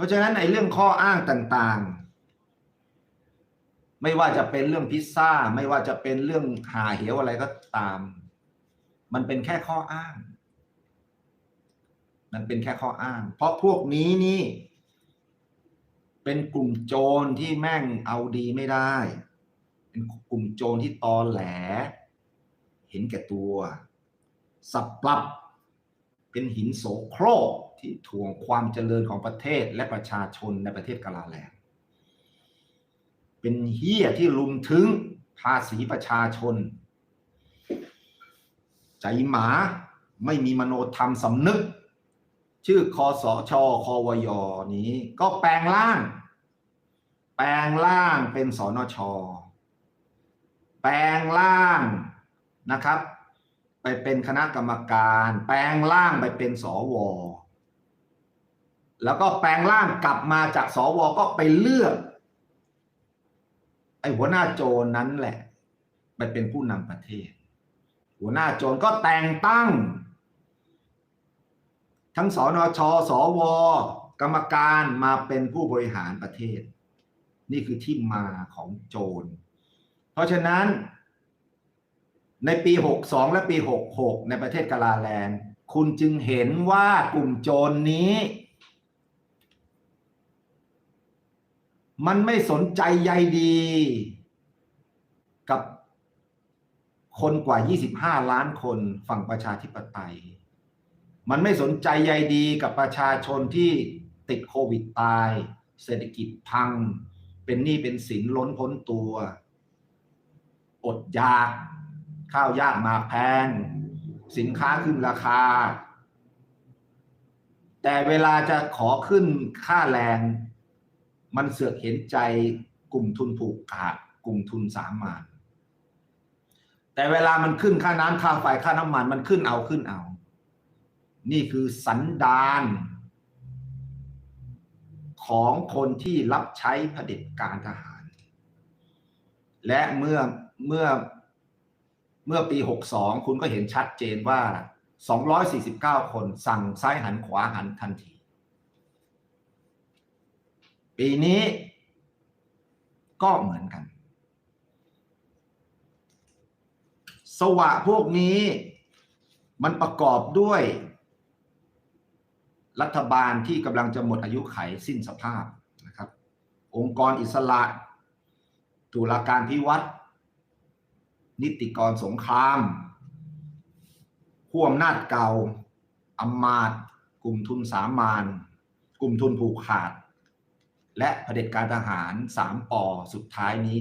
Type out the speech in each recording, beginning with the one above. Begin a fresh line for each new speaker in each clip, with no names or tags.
ราะฉะนั้นไอ้เรื่องข้ออ้างต่างๆ ไม่ว่าจะเป็นเรื่องพิซซ่า ไม่ว่าจะเป็นเรื่องหาเหวอะไรก็ตาม มันเป็นแค่ข้ออ้าง มันเป็นแค่ข้ออ้าง เพราะพวกนี้นี่ เป็นกลุ่มโจรที่แม่งเอาดีไม่ได้ เป็นกลุ่มโจรที่ตอแหล เห็นแก่ตัว สับปรับ เป็นหินโสโครก ที่ถ่วงความเจริญของประเทศและประชาชนในประเทศกาลาแลนเป็นเฮี้ยที่ลุมถึงภาษีประชาชน ใจหมาไม่มีมโนธรรมสำนึก ชื่อคอสอชอคอวยอนี้ก็แปลงร่าง แปลงร่างเป็นสอนชแปลงร่างนะครับ ไปเป็นคณะกรรมการ แปลงร่างไปเป็นสว แล้วก็แปลงร่างกลับมาจากสวก็ไปเลือก ไอ้หัวหน้าโจรนั้นแหละ ไปเป็นผู้นำประเทศ หัวหน้าโจรก็แต่งตั้ง ทั้งสนชสว กรรมการมาเป็นผู้บริหารประเทศ นี่คือที่มาของโจร เพราะฉะนั้น ในปี 62 และปี 66 ในประเทศกาลาแลนด์คุณจึงเห็นว่ากลุ่มโจรนี้ มันไม่สนใจใยดี กับคนกว่า 25 ล้านคนฝั่งประชาธิปไตย มันไม่สนใจใยดีกับประชาชนที่ติดโควิดตาย เศรษฐกิจพัง เป็นหนี้เป็นสินล้นพ้นตัว อดอยาก ข้าวยากมาแพง สินค้าขึ้นราคา แต่เวลาจะขอขึ้นค่าแรง มันเสือกเห็นใจกลุ่มทุนผูกขาดกลุ่มทุนสามานแต่เวลามันขึ้นค่าน้ำค่าไฟค่าน้ำมันมันขึ้นเอาขึ้นเอา นี่คือสันดานของคนที่รับใช้เผด็จการทหาร และเมื่อเมื่อเมื่อปี 62 คุณก็เห็นชัดเจนว่า 249 คนสั่งซ้ายหันขวาหันทันที ปีนี้ก็เหมือนกัน สวะพวกนี้มันประกอบด้วย รัฐบาลที่กำลังจะหมดอายุไขสิ้นสภาพนะครับ องค์กรอิสระตุลาการพิวัตรนิติกรสงครามผู้อำนาจเก่าอำมาตย์กลุ่มทุนสามาน กลุ่มทุนผูกขาด และเผด็จการทหารสามปอสุดท้ายนี้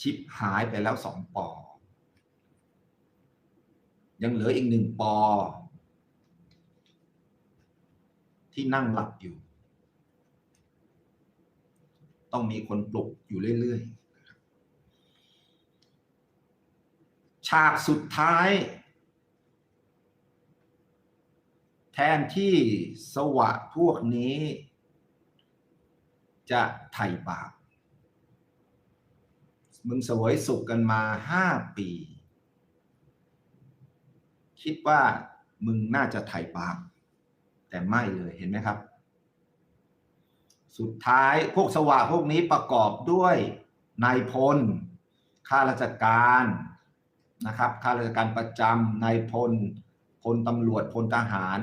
ชิปหายไปแล้วสองปอ ยังเหลืออีกหนึ่งปอ ที่นั่งหลับอยู่ ต้องมีคนปลุกอยู่เรื่อยๆ ฉากสุดท้าย แทนที่สวะพวกนี้ จะไถ่บาป มึงสวยสุขกันมาห้าปี คิดว่ามึงน่าจะไถ่บาป แต่ไม่เลยเห็นไหมครับ สุดท้ายพวกสวะพวกนี้ประกอบด้วยนายพลข้าราชการนะครับข้าราชการประจำนายพลพลตำรวจพลทหาร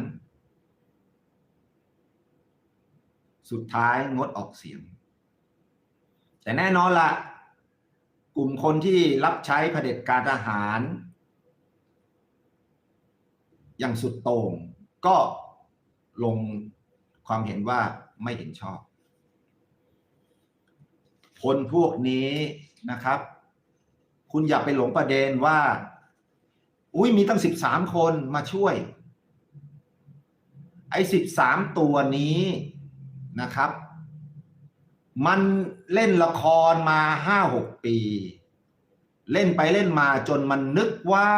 สุดท้ายงดออกเสียง แต่แน่นอนละกลุ่มคนที่รับใช้เผด็จการทหาร อย่างสุดโต่งก็ลงความเห็นว่าไม่เห็นชอบ คนพวกนี้นะครับ คุณอย่าไปหลงประเด็นว่า อุ้ยมีตั้งสิบสามคนมาช่วย ไอ้สิบสามตัวนี้ นะครับ มันเล่นละครมาห้าหกปี เล่นไปเล่นมาจนมันนึกว่า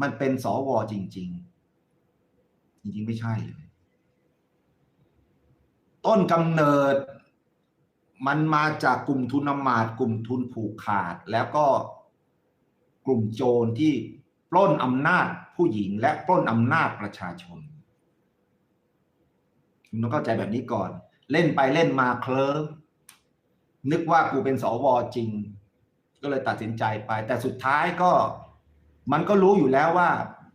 มันเป็นสวจริง ๆ จริง ๆ ไม่ใช่เลย ต้นกำเนิด มันมาจากกลุ่มทุนอำมาตย์กลุ่มทุนผูกขาดแล้วก็กลุ่มโจรที่ปล้นอำนาจผู้หญิงและปล้นอำนาจประชาชน มึงต้องเข้าใจแบบนี้ก่อน เล่นไปเล่นมาเคลิ้มนึกว่ากูเป็นสวจริง ก็เลยตัดสินใจไป แต่สุดท้ายก็ มันก็รู้อยู่แล้วว่า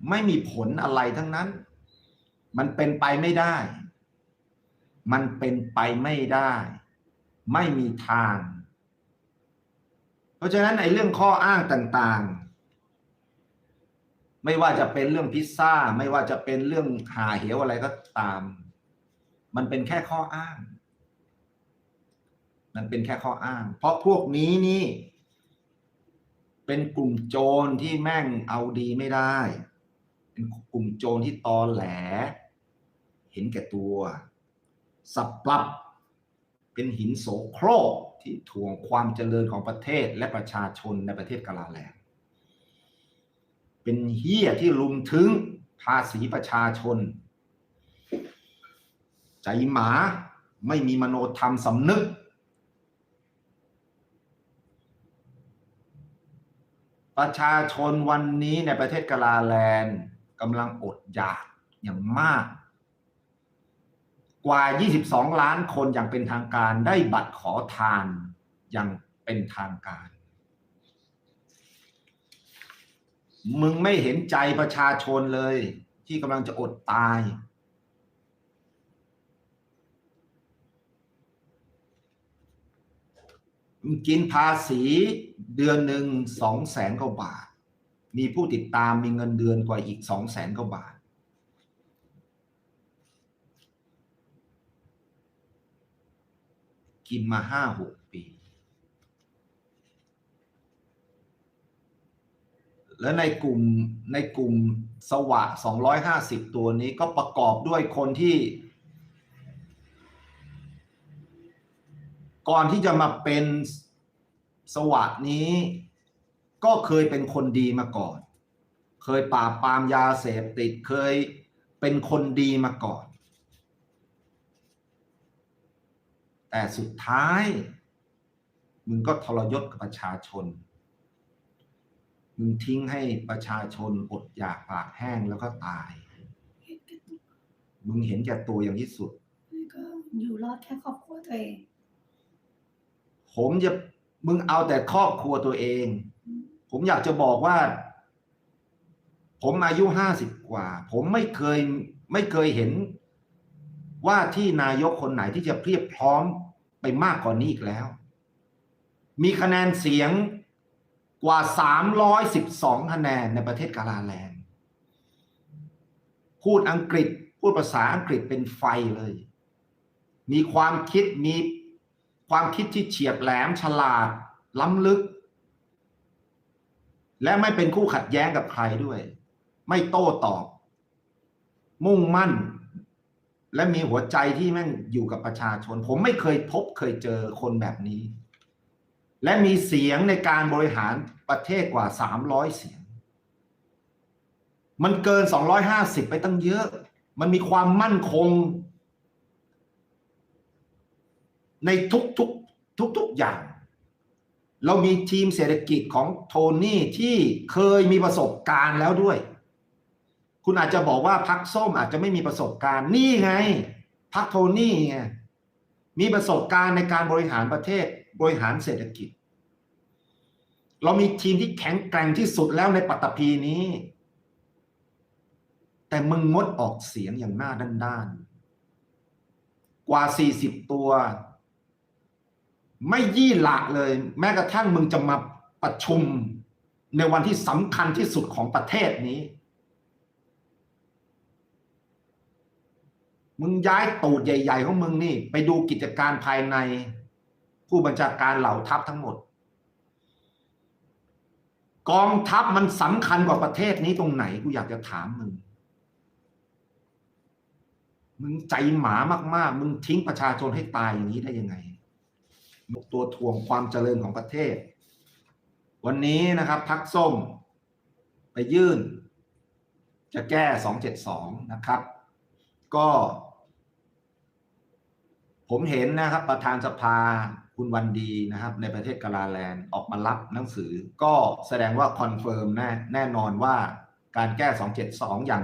ไม่มีผลอะไรทั้งนั้น มันเป็นไปไม่ได้ มันเป็นไปไม่ได้ ไม่มีทาง เพราะฉะนั้นไอ้เรื่องข้ออ้างต่างๆ ไม่ว่าจะเป็นเรื่องพิซซ่า ไม่ว่าจะเป็นเรื่องหาเหวอะไรก็ตาม มันเป็นแค่ข้ออ้าง มันเป็นแค่ข้ออ้าง เพราะพวกนี้นี่ เป็นกลุ่มโจรที่แม่งเอาดีไม่ได้ เป็นกลุ่มโจรที่ตอแหล เห็นแก่ตัว สับปรับ เป็นหินโสโครกที่ถ่วงความเจริญของประเทศและประชาชนในประเทศกาลาแลนเป็นเฮี้ยที่ลุมถึงภาษีประชาชน ใจหมาไม่มีมโนธรรมสำนึก ประชาชนวันนี้ในประเทศกาลาแลนด์กำลังอดอยากอย่างมาก กว่า 22 ล้านคนอย่างเป็นทางการได้บัตรขอทานอย่างเป็นทางการ มึงไม่เห็นใจประชาชนเลยที่กำลังจะอดตาย มึง กินภาษีเดือนหนึ่งสองแสนกว่าบาท มีผู้ติดตามมีเงินเดือนกว่าอีกสองแสนกว่าบาท กินมาห้าหกปี แล้วในกลุ่มในกลุ่มสวะ250ตัวนี้ก็ประกอบด้วยคนที่ ก่อนที่จะมาเป็นสวะนี้ ก็เคยเป็นคนดีมาก่อน เคยปราบปรามยาเสพติดเคยเป็นคนดีมาก่อน แต่สุดท้าย มึงก็ทรยศกับประชาชน มึงทิ้งให้ประชาชนอดอยากปากแห้งแล้วก็ตาย มึงเห็นแก่ตัวอย่างที่สุด
ก็อยู่รอดแค่ครอบครัวตัวเอง
ผมจะมึงเอาแต่ครอบครัวตัวเอง ผมอยากจะบอกว่า ผมอายุห้าสิบกว่า ผมไม่เคยไม่เคยเห็นว่าที่นายกคนไหนที่จะเพียบพร้อมไปมากกว่านี้อีกแล้ว มีคะแนนเสียงกว่าสามร้อยสิบสองคะแนนในประเทศกาลาแลนด์ พูดอังกฤษ พูดภาษาอังกฤษเป็นไฟเลย มีความคิดมี ความคิดที่เฉียบแหลมฉลาด ล้ำลึก และไม่เป็นคู่ขัดแย้งกับใครด้วย ไม่โต้ตอบ มุ่งมั่น และมีหัวใจที่แม่งอยู่กับประชาชน ผมไม่เคยพบเคยเจอคนแบบนี้ และมีเสียงในการบริหารประเทศกว่า 300 เสียง มันเกิน 250 ไปตั้งเยอะ มันมีความมั่นคง ในทุกทุกทุกทุกๆอย่าง เรามีทีมเศรษฐกิจของโทนี่ที่เคยมีประสบการณ์แล้วด้วย คุณอาจจะบอกว่าพักส้มอาจจะไม่มีประสบการณ์นี่ไงพักโทนี่ไงมีประสบการณ์ในการบริหารประเทศบริหารเศรษฐกิจ เรามีทีมที่แข็งแกร่งที่สุดแล้วในปัตตภีนี้ แต่มึงงดออกเสียงอย่างหน้าด้านๆกว่า 40 ตัว ไม่ยี่หละเลย แม้กระทั่งมึงจะมาประชุมในวันที่สำคัญที่สุดของประเทศนี้ มึงย้ายตูดใหญ่ ๆ ของมึงนี่ ไปดูกิจการภายใน ผู้บัญชาการเหล่าทัพทั้งหมด กองทัพมันสำคัญกว่าประเทศนี้ตรงไหนกูอยากจะถามมึง มึงใจหมามาก ๆ มึงทิ้งประชาชนให้ตายอย่างนี้ได้ยังไง ตัวทวงความเจริญของประเทศ วันนี้นะครับพักส้มไปยื่น จะแก้ 272 นะครับ ก็ ผมเห็นนะครับประธานสภาคุณวันดีนะครับ ในประเทศกาลาแลนด์ออกมารับหนังสือ ก็แสดงว่าคอนเฟิร์มแน่แน่นอนว่าการแก้ 272 อย่าง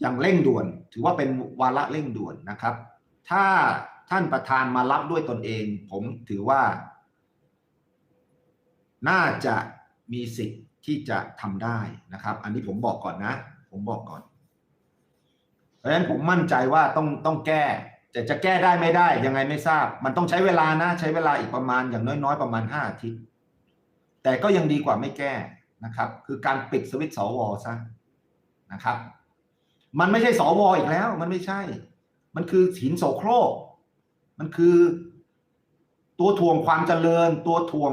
อย่างเร่งด่วน ถือว่าเป็นวาระเร่งด่วนนะครับ ถ้า ท่านประธานมารับด้วยตนเอง ผมถือว่า น่าจะมีสิทธิ์ที่จะทำได้นะครับ อันนี้ผมบอกก่อนนะ ผมบอกก่อน เพราะฉะนั้นผมมั่นใจว่าต้องต้องแก้แต่จะแก้ได้ไม่ได้ยังไงไม่ทราบ มันต้องใช้เวลานะ ใช้เวลาอีกประมาณอย่างน้อยๆ ประมาณห้าอาทิตย์แต่ก็ยังดีกว่าไม่แก้นะครับ คือการปิดสวิตช์สวซะนะครับ มันไม่ใช่สวอีกแล้ว มันไม่ใช่ มันคือหินโสโครก มันคือ ตัวถ่วงความเจริญ ตัวถ่วง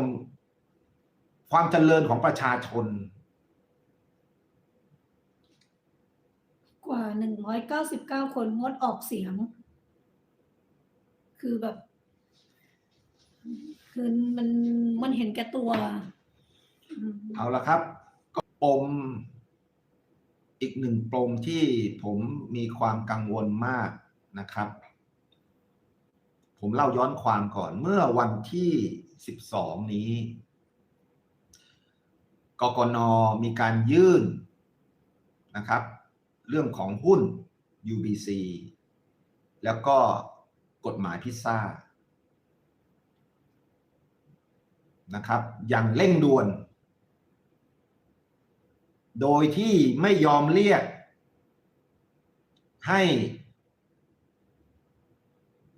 ความเจริญของประชาชน
กว่าหนึ่งร้อยเก้าสิบเก้าคนงดออกเสียง คือแบบ คือมันมันเห็นแก่ตัวอืม
เอาละครับ ก็ปมอีกหนึ่งปมที่ผมมีความกังวลมากนะครับ ผมเล่าย้อนความก่อนเมื่อวันที่ 12 นี้กกนมีการยื่นนะครับ เรื่องของหุ้น UBC แล้วก็กฎหมายพิซซ่านะครับ อย่างเร่งด่วน โดยที่ไม่ยอมเรียกให้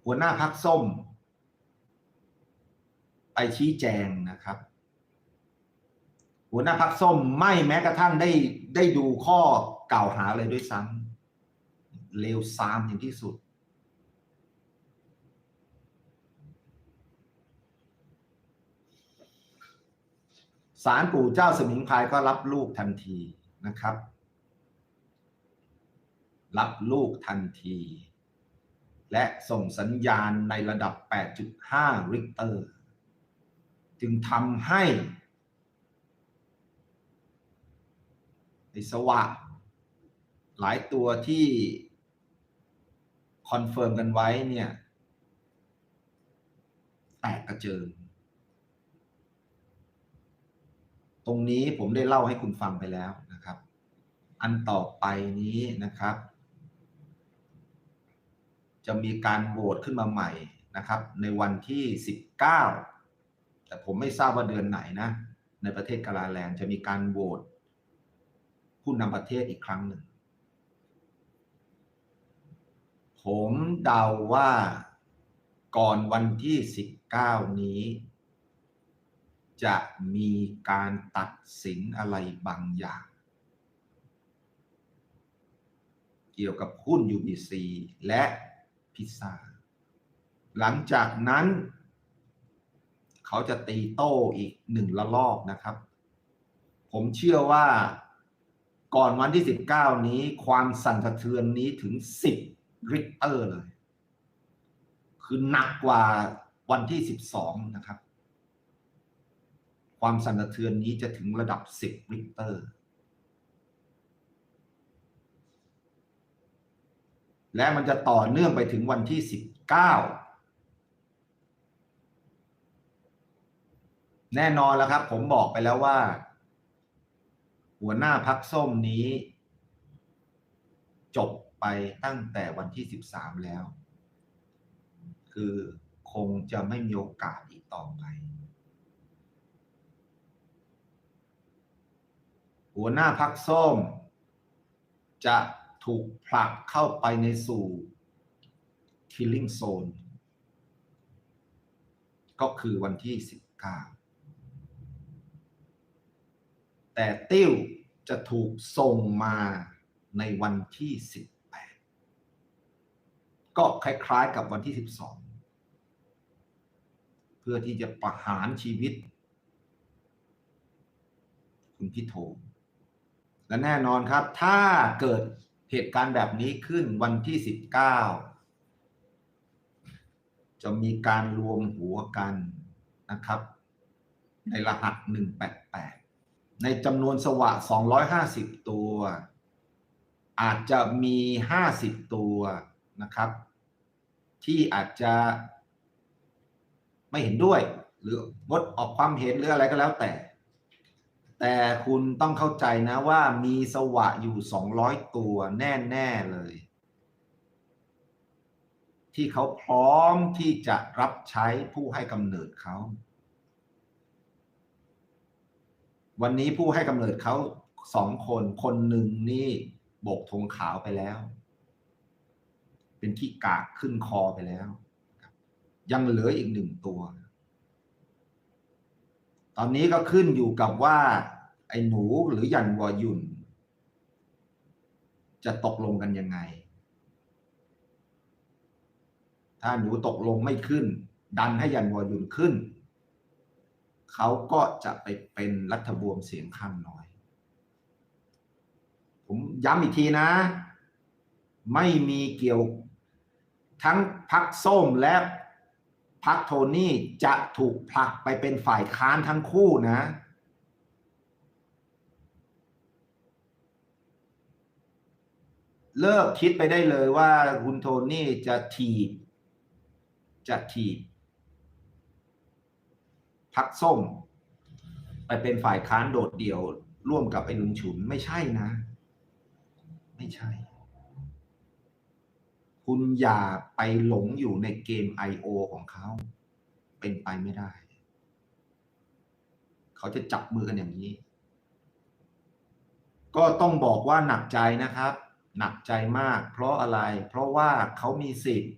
หัวหน้าพักส้ม ไปชี้แจงนะครับ หัวหน้าพักส้มไม่แม้กระทั่งได้ได้ดูข้อกล่าวหาเลยด้วยซ้ำเลวซามอย่างที่สุดศาลปู่เจ้าสมิงพายก็รับลูกทันทีนะครับ รับลูกทันที และส่งสัญญาณในระดับ 8.5 ริกเตอร์ จึงทำให้ไอสวะ หลายตัวที่คอนเฟิร์มกันไว้เนี่ย แตกกระเจิง ตรงนี้ผมได้เล่าให้คุณฟังไปแล้วนะครับ อันต่อไปนี้นะครับ จะมีการโหวตขึ้นมาใหม่นะครับ ในวันที่ 19 แต่ผมไม่ทราบว่าเดือนไหนนะ ในประเทศกาลาแลนด์จะมีการโหวตผู้นำประเทศอีกครั้งหนึ่ง ผมเดาว่าก่อนวันที่ 19 นี้ จะมีการตัดสินอะไรบางอย่าง เกี่ยวกับหุ้น UBC และ พิซซ่า หลังจากนั้น เขาจะตีโต้อีกหนึ่งละลอกนะครับ ผมเชื่อว่าก่อนวันที่ 19 นี้ความสั่นสะเทือนนี้ถึง 10 ริกเตอร์เลย คือหนักกว่าวันที่ 12 นะครับ ความสั่นสะเทือนนี้จะถึงระดับ 10 ริกเตอร์ และมันจะต่อเนื่องไปถึงวันที่ 19 แน่นอนแล้วครับ ผมบอกไปแล้วว่า หัวหน้าพักส้มนี้ จบไปตั้งแต่วันที่ 13 แล้ว คือคงจะไม่มีโอกาสอีกต่อไป หัวหน้าพักส้มจะ ถูกผลักเข้าไปในสู่ killing zone ก็คือวันที่ 19 แต่ติ้วจะถูกส่งมาในวันที่ 18 ก็คล้ายๆกับวันที่ 12 เพื่อที่จะประหารชีวิต คุณพิโทและแน่นอนครับ ถ้าเกิด เหตุการณ์แบบนี้ขึ้นวันที่ 19 จะมีการรวมหัวกันนะครับ ในรหัส 188 ในจำนวนสวะ 250 ตัว อาจจะมี 50 ตัวนะครับ ที่อาจจะไม่เห็นด้วย หรืองดออกความเห็นหรืออะไรก็แล้วแต่ แต่คุณต้องเข้าใจนะว่ามีสวะอยู่สองร้อยตัวแน่ๆเลย ที่เขาพร้อมที่จะรับใช้ผู้ให้กำเนิดเขาวันนี้ผู้ให้กำเนิดเขาสองคนคนหนึ่งนี่โบกธงขาวไปแล้ว เป็นขี้กากขึ้นคอไปแล้ว ยังเหลืออีกหนึ่งตัว ตอนนี้ก็ขึ้นอยู่กับว่า อ้หนูหรือยันวอยุนจะตกลงกันยังไง ถ้าหนูตกลงไม่ขึ้น ดันให้ยันวอยุนขึ้น เขาก็จะไปเป็นรัฐบวมเสียงข้างน้อย ผมย้ำอีกทีนะ ไม่มีเกี่ยวทั้งพักส้มและพักโทนี่จะถูกผลักไปเป็นฝ่ายค้านทั้งคู่นะ เลิกคิดไปได้เลยว่าคุณโทนี่จะถีบจะถีบพักส้ม ไปเป็นฝ่ายค้านโดดเดี่ยว ร่วมกับไอ้ลุงฉุนไม่ใช่นะ ไม่ใช่ คุณอย่าไปหลงอยู่ในเกม I.O. ของเขา เป็นไปไม่ได้ เขาจะจับมือกันอย่างนี้ ก็ต้องบอกว่าหนักใจนะครับ หนักใจมาก เพราะอะไร เพราะว่าเขามีสิทธิ์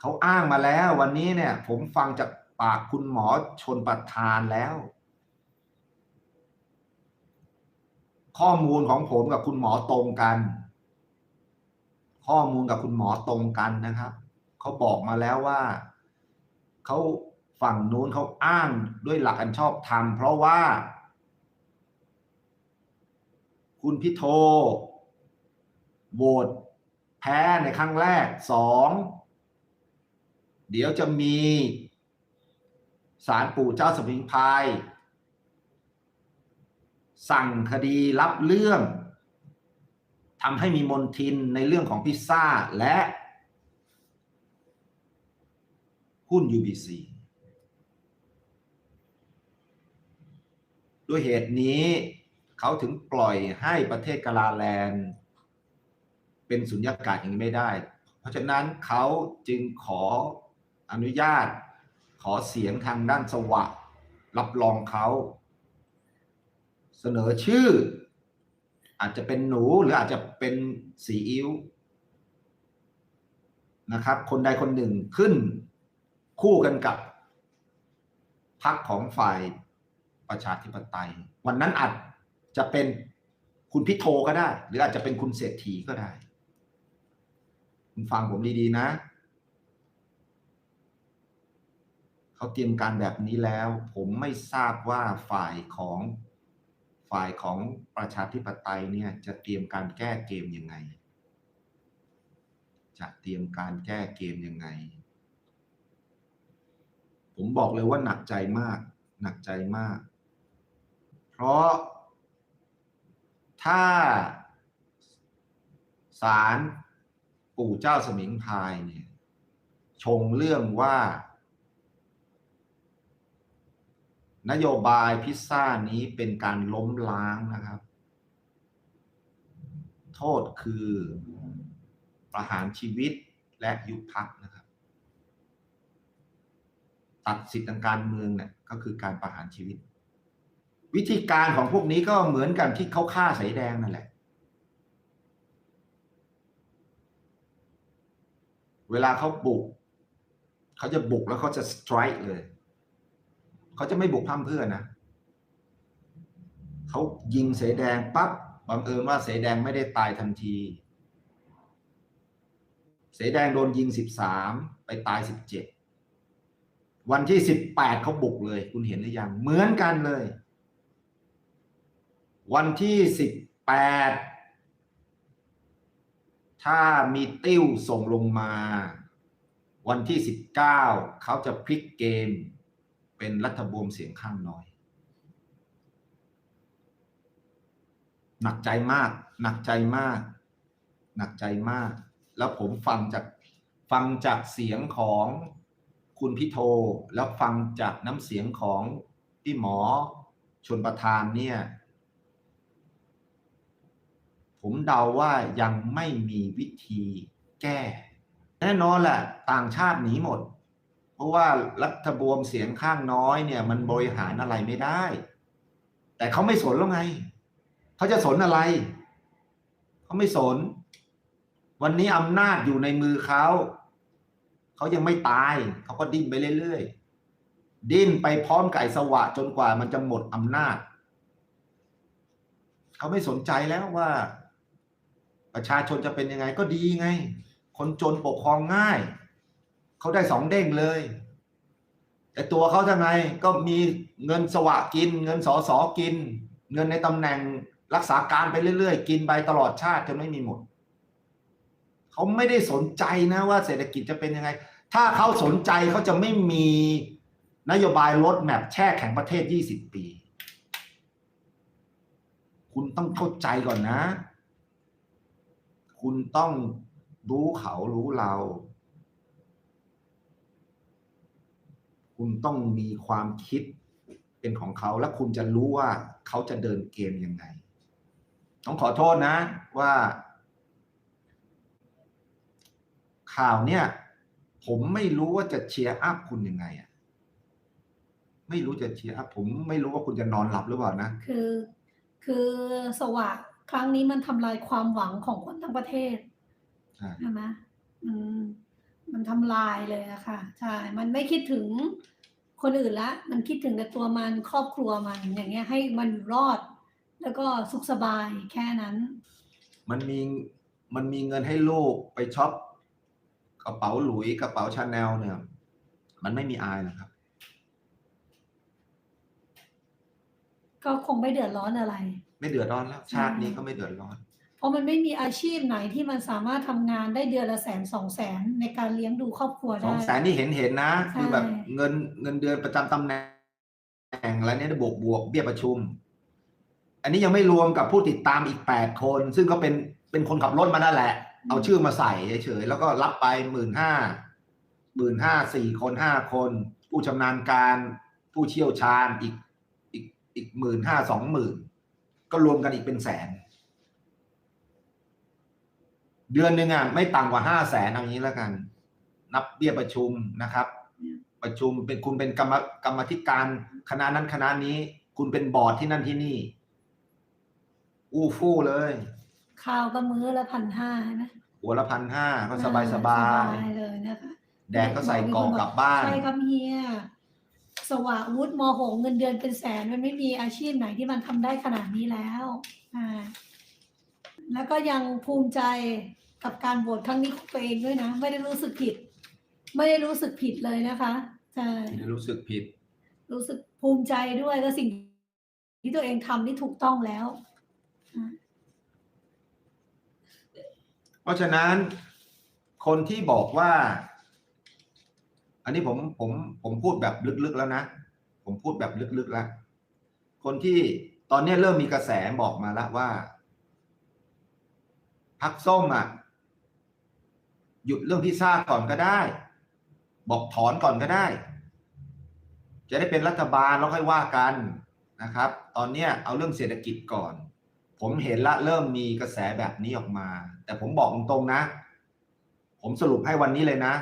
เขาอ้างมาแล้ว วันนี้เนี่ย ผมฟังจากปากคุณหมอชนประทานแล้ว ข้อมูลของผมกับคุณหมอตรงกัน ข้อมูลกับคุณหมอตรงกันนะครับเขาบอกมาแล้วว่าเขาฝั่งนู้นเขาอ้างด้วยหลักอันชอบธรรมเพราะว่า คุณพิโท โหวตแพ้ในครั้งแรกสองเดี๋ยวจะมีสารปู่เจ้าสมิงพาย สั่งคดีรับเรื่องทำให้มีมนทินในเรื่องของพิซซ่าและหุ้น UBC ด้วยเหตุนี้เขาถึงปล่อยให้ประเทศกาลาแลนด์ เป็นสุญญากาศอย่างนี้ไม่ได้ เพราะฉะนั้นเขาจึงขออนุญาต ขอเสียงทางด้านสวะ รับรองเขาเสนอชื่อ อาจจะเป็นหนูหรืออาจจะเป็นสีอิ้วนะครับ คนใดคนหนึ่งขึ้นคู่กันกับพรรคของฝ่ายประชาธิปไตย วันนั้นอาจจะเป็นคุณพิโทก็ได้ หรืออาจจะเป็นคุณเศรษฐีก็ได้ คุณฟังผมดีๆนะ เขาเตรียมการแบบนี้แล้ว ผมไม่ทราบว่าฝ่ายของฝ่ายของประชาธิปไตยเนี่ยจะเตรียมการแก้เกมยังไง จะเตรียมการแก้เกมยังไง ผมบอกเลยว่าหนักใจมาก หนักใจมาก เพราะถ้าศาล ปู่เจ้าสมิงพายเนี่ย ชงเรื่องว่า นโยบายพิซซ่านี้เป็นการล้มล้างนะครับ โทษคือประหารชีวิตและยุบพักนะครับ ตัดสิทธิทางการเมืองเนี่ยก็คือการประหารชีวิต วิธีการของพวกนี้ก็เหมือนกันที่เขาฆ่าสายแดงนั่นแหละ เวลาเขาบุก เขาจะบุกแล้วเขาจะสไตร์เลย เขาจะไม่บุกพร่ำเพื่อนะเขายิงเสแดงปั๊บบังเอิญว่าเสแดงไม่ได้ตายทันที เสแดงโดนยิงสิบสามไปตายสิบเจ็ดวันที่สิบแปดเขาบุกเลย คุณเห็นหรือยังเหมือนกันเลย วันที่สิบแปด ถ้ามีติ้วส่งลงมา วันที่สิบเก้าเขาจะพลิกเกม เป็นรัฐบวมเสียงข้างน้อย หนักใจมาก หนักใจมาก หนักใจมาก แล้วผมฟังจากฟังจากเสียงของคุณพิโท แล้วฟังจากน้ำเสียงของพี่หมอชนประธานเนี่ย ผมเดาว่ายังไม่มีวิธีแก้ แน่นอนแหละต่างชาติหนีหมด เพราะว่ารัฐบวมเสียงข้างน้อยเนี่ยมันบริหารอะไรไม่ได้ แต่เขาไม่สนแล้วไง เขาจะสนอะไร เขาไม่สน วันนี้อำนาจอยู่ในมือเขาเขายังไม่ตาย เขาก็ดิ้นไปเรื่อยๆ ดิ้นไปพร้อมไอ้สวะจนกว่ามันจะหมดอำนาจ เขาไม่สนใจแล้วว่า ประชาชนจะเป็นยังไงก็ดีไง คนจนปกครองง่าย เขาได้สองเด้งเลย แต่ตัวเขาทำไงก็มีเงินสวะกิน เงินสอสอกิน เงินในตำแหน่งรักษาการไปเรื่อยๆ กินไปตลอดชาติจนไม่มีหมด เขาไม่ได้สนใจนะว่าเศรษฐกิจจะเป็นยังไง ถ้าเขาสนใจเขาจะไม่มีนโยบายลดแมพแช่แข็งประเทศ 20 ปี คุณต้องเข้าใจก่อนนะ คุณต้องรู้เขารู้เรา คุณต้องมีความคิดเป็นของเขา และคุณจะรู้ว่าเขาจะเดินเกมยังไง ต้องขอโทษนะว่า ข่าวเนี่ย ผมไม่รู้ว่าจะเชียร์อัพคุณยังไงอะไม่รู้จะเชียร์อัพผมไม่รู้ว่าคุณจะนอนหลับหรือเปล่านะ
คือ คือสวะ ครั้งนี้มันทำลายความหวังของคนทั้งประเทศ
ใช่
ใช่ไหมอืมมันทำลายเลยอะค่ะ ใช่ มันไม่คิดถึงคนอื่นละ มันคิดถึงแต่ตัวมันครอบครัวมันอย่างเงี้ยให้มันอยู่รอด แล้วก็สุขสบายแค่นั้น
มันมีมันมีเงินให้ลูกไปช็อปกระเป๋าหลุยส์กระเป๋าชาแนลเนี่ย มันไม่มีอายนะครับ
ก็คงไม่เดือดร้อนอะไร
ไม่เดือดร้อนแล้ว ชาตินี้ก็ไม่เดือดร้อน
เพราะมันไม่มีอาชีพไหนที่มันสามารถทำงานได้เดือนละแสนสองแสนในการเลี้ยงดูครอบครัว
สอ
ได้
งแสนที่เห็นเห็นนะ
ใช่
คือแบบเงินเงินเดือนประจำตำแหน่งอะไรเนี่ยบวกบวกเบี้ยประชุม อันนี้ยังไม่รวมกับผู้ติดตามอีกแปดคน ซึ่งก็เป็นเป็นคนขับรถมานั่นแหละ เอาชื่อมาใส่เฉยๆแล้วก็รับไปหมื่นห้าหมื่นห้าสี่คนห้าคน ผู้ชำนาญการผู้เชี่ยวชาญอีกอีกอีกหมื่นห้าสองหมื่น ก็รวมกันอีกเป็นแสน เดือนหนึ่งอะไม่ต่ำกว่าห้าแสนเอางี้แล้วกัน นับเบี้ยประชุมนะครับ ประชุมเป็นคุณเป็นกรรมกรรมธิการคณะนั้นคณะนี้ คุณเป็นบอร์ดที่นั่นที่นี่ อู้ฟู่เลย
ข้าวก็มื้อละพันห้าใช่ไหม
หัวละพันห้าก็สบายสบา
ส
ย
บายเลยนะคะ
แดงก็ใส่กรอกกลับบ้าน
ใช่ครับเฮีย สวะวุฒิมหกเงินเดือนเป็นแสนมันไม่มีอาชีพไหนที่มันทำได้ขนาดนี้แล้วอ่าแล้วก็ยังภูมิใจกับการโหวตครั้งนี้ของตัวเองด้วยนะ ไม่ได้รู้สึกผิด ไม่ได้รู้สึกผิดเลยนะคะใช่
รู้สึกผิด
รู้สึกภูมิใจด้วยก็สิ่งที่ตัวเองทำนี่ถูกต้องแล้วอ่า
เพราะฉะนั้น คนที่บอกว่า อันนี้ผมผมผมพูดแบบลึกๆแล้วนะ ผมพูดแบบลึกๆแล้ว คนที่ตอนนี้เริ่มมีกระแสบอกมาแล้วว่าพักส้มอะ หยุดเรื่องพิซซ่าก่อนก็ได้ บอกถอนก่อนก็ได้ จะได้เป็นรัฐบาลแล้วค่อยว่ากันนะครับ ตอนนี้เอาเรื่องเศรษฐกิจก่อน ผมเห็นละเริ่มมีกระแสแบบนี้ออกมา แต่ผมบอกตรงๆนะ ผมสรุปให้วันนี้เลยนะ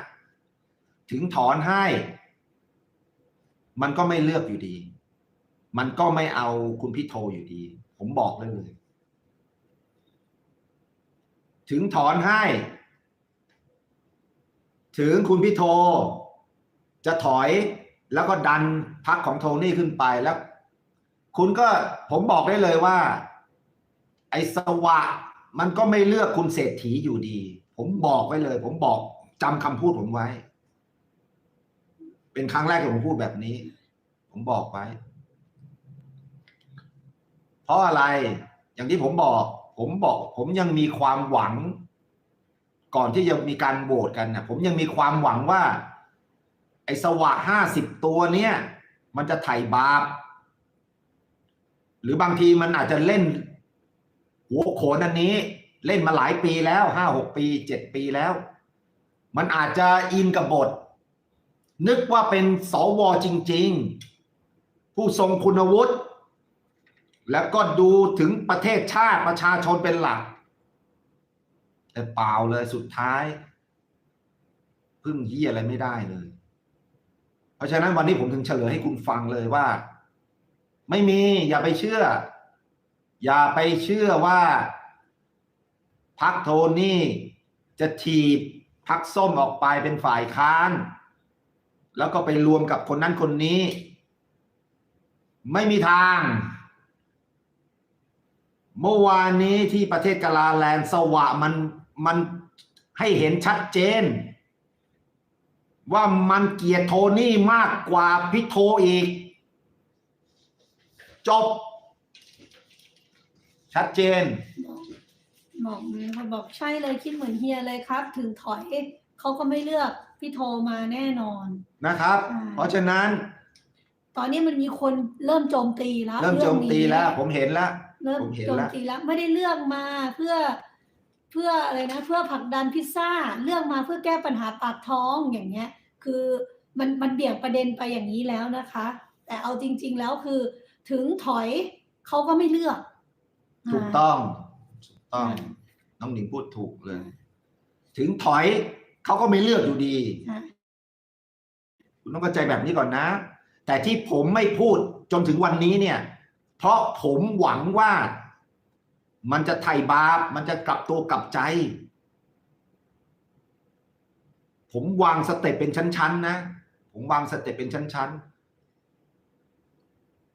ถึงถอนให้ มันก็ไม่เลือกอยู่ดี มันก็ไม่เอาคุณพิโทอยู่ดี ผมบอกเลยเลย ถึงถอนให้ ถึงคุณพิโท จะถอยแล้วก็ดันพักของโทนี่ขึ้นไปแล้ว คุณก็ผมบอกได้เลยว่า ไอ้สวะ มันก็ไม่เลือกคุณเศรษฐีอยู่ดี ผมบอกไว้เลย ผมบอกจำคำพูดผมไว้ เป็นครั้งแรกที่ผมพูดแบบนี้ ผมบอกไว้ เพราะอะไรอย่างที่ผมบอก ผมบอก ผมยังมีความหวัง ก่อนที่จะมีการโหวตกันนะผมยังมีความหวังว่า ไอ้สวะห้าสิบตัวเนี้ยมันจะไถ่บาป หรือบางทีมันอาจจะเล่น หัวโขนอันนี้ เล่นมาหลายปีแล้วห้าหกปีเจ็ดปีแล้ว มันอาจจะอินกับบท นึกว่าเป็นสวจริง ๆ ผู้ทรงคุณวุฒิแล้วก็ดูถึงประเทศชาติประชาชนเป็นหลัก แต่เปล่าเลยสุดท้ายพึ่งเฮียอะไรไม่ได้เลย เพราะฉะนั้นวันนี้ผมถึงเฉลยให้คุณฟังเลยว่า ไม่มีอย่าไปเชื่อ อย่าไปเชื่อว่าพักโทนี่จะถีบพักส้มออกไปเป็นฝ่ายค้าน แล้วก็ไปรวมกับคนนั้นคนนี้ ไม่มีทาง เมื่อวานนี้ที่ประเทศกาลาแลนสวะมันมันให้เห็นชัดเจน ว่ามันเกียดโทนี่มากกว่าพิโทอีก จบ ชัดเจน
บอกบอกเลยค่ะบอกใช่เลยคิดเหมือนเฮียเลยครับ ถึงถอยเขาก็ไม่เลือก พี่โทมาแน่นอน
นะครับ
อ่า
เพราะฉะนั้น
ตอนนี้มันมีคนเริ่มโจมตีแล้ว
เริ่มโจมตี
เรื่องนี้
แล้ว ผมเห็นแล้ว
เริ่ม
ผมเห็น
โจม
แล้ว
ตีแล้วไม่ได้เลือกมาเพื่อเพื่ออะไรนะ เพื่อผลักดันพิซซ่าเลือกมาเพื่อแก้ปัญหาปากท้องอย่างเงี้ย คือมันมันเบี่ยงประเด็นไปอย่างนี้แล้วนะคะ แต่เอาจริง ๆแล้วคือถึงถอยเขาก็ไม่เลือก
ถูกต้องถูกต้อง น้องหนิงพูดถูกเลย ถึงถอย เขาก็ไม่เลือกอยู่ดี
อ่า
คุณต้องเข้าใจแบบนี้ก่อนนะ แต่ที่ผมไม่พูดจนถึงวันนี้เนี่ย เพราะผมหวังว่ามันจะไถ่บาป มันจะกลับตัวกลับใจ ผมวางสเต็ปเป็นชั้นๆนะ ผมวางสเต็ปเป็นชั้นๆ